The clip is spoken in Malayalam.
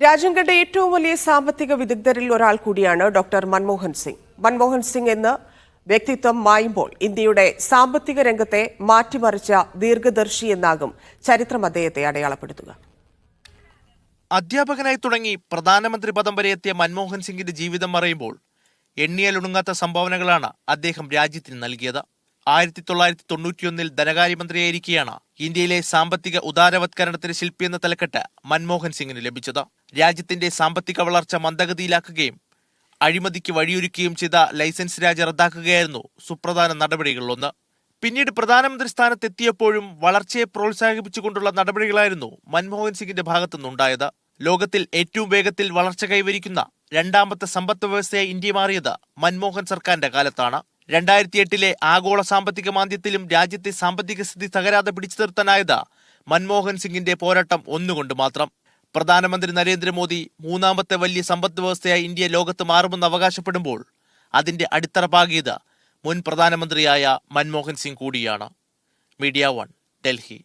രാജ്യം കണ്ട ഏറ്റവും വലിയ സാമ്പത്തിക വിദഗ്ധരിൽ ഒരാൾ കൂടിയാണ് ഡോക്ടർ മൻമോഹൻ സിംഗ്. മൻമോഹൻ സിംഗ് എന്ന വ്യക്തിത്വം മായുമ്പോൾ ഇന്ത്യയുടെ സാമ്പത്തിക രംഗത്തെ മാറ്റിമറിച്ച ദീർഘദർശി എന്നാകും ചരിത്രം അദ്ദേഹത്തെ അടയാളപ്പെടുത്തുക. അധ്യാപകനായി തുടങ്ങി പ്രധാനമന്ത്രി പദം വരെ എത്തിയ മൻമോഹൻ സിംഗിന്റെ ജീവിതം അറിയുമ്പോൾ എണ്ണിയാലൊടുങ്ങാത്ത സംഭാവനകളാണ് അദ്ദേഹം രാജ്യത്തിന് നൽകിയത്. ആയിരത്തി തൊള്ളായിരത്തി തൊണ്ണൂറ്റിയൊന്നിൽ ധനകാര്യമന്ത്രിയായിരിക്കെയാണ് ഇന്ത്യയിലെ സാമ്പത്തിക ഉദാരവത്കരണത്തിന് ശില്പി എന്ന തലക്കെട്ട് മൻമോഹൻ സിംഗിന് ലഭിച്ചത്. രാജ്യത്തിന്റെ സാമ്പത്തിക വളർച്ച മന്ദഗതിയിലാക്കുകയും അഴിമതിക്ക് വഴിയൊരുക്കുകയും ചെയ്ത ലൈസൻസ് രാജ് റദ്ദാക്കുകയായിരുന്നു സുപ്രധാന നടപടികളിലൊന്ന്. പിന്നീട് പ്രധാനമന്ത്രി സ്ഥാനത്തെത്തിയപ്പോഴും വളർച്ചയെ പ്രോത്സാഹിപ്പിച്ചുകൊണ്ടുള്ള നടപടികളായിരുന്നു മൻമോഹൻ സിംഗിന്റെ ഭാഗത്തുനിന്നുണ്ടായത്. ലോകത്തിൽ ഏറ്റവും വേഗത്തിൽ വളർച്ച കൈവരിക്കുന്ന രണ്ടാമത്തെ സമ്പദ് വ്യവസ്ഥയായി ഇന്ത്യ മാറിയത് മൻമോഹൻ സർക്കാരിന്റെ കാലത്താണ്. രണ്ടായിരത്തി എട്ടിലെ ആഗോള സാമ്പത്തിക മാന്ദ്യത്തിലും രാജ്യത്തെ സാമ്പത്തിക സ്ഥിതി തകരാതെ പിടിച്ചു നിർത്താനായത് മൻമോഹൻ സിംഗിന്റെ പോരാട്ടം ഒന്നുകൊണ്ട് മാത്രം. പ്രധാനമന്ത്രി നരേന്ദ്രമോദി മൂന്നാമത്തെ വലിയ സമ്പദ് വ്യവസ്ഥയായി ഇന്ത്യ ലോകത്ത് മാറുമെന്ന് അവകാശപ്പെടുമ്പോൾ അതിന്റെ അടിത്തറ പാകിയത് മുൻ പ്രധാനമന്ത്രിയായ മൻമോഹൻ സിംഗ് കൂടിയാണ്. Media one Delhi.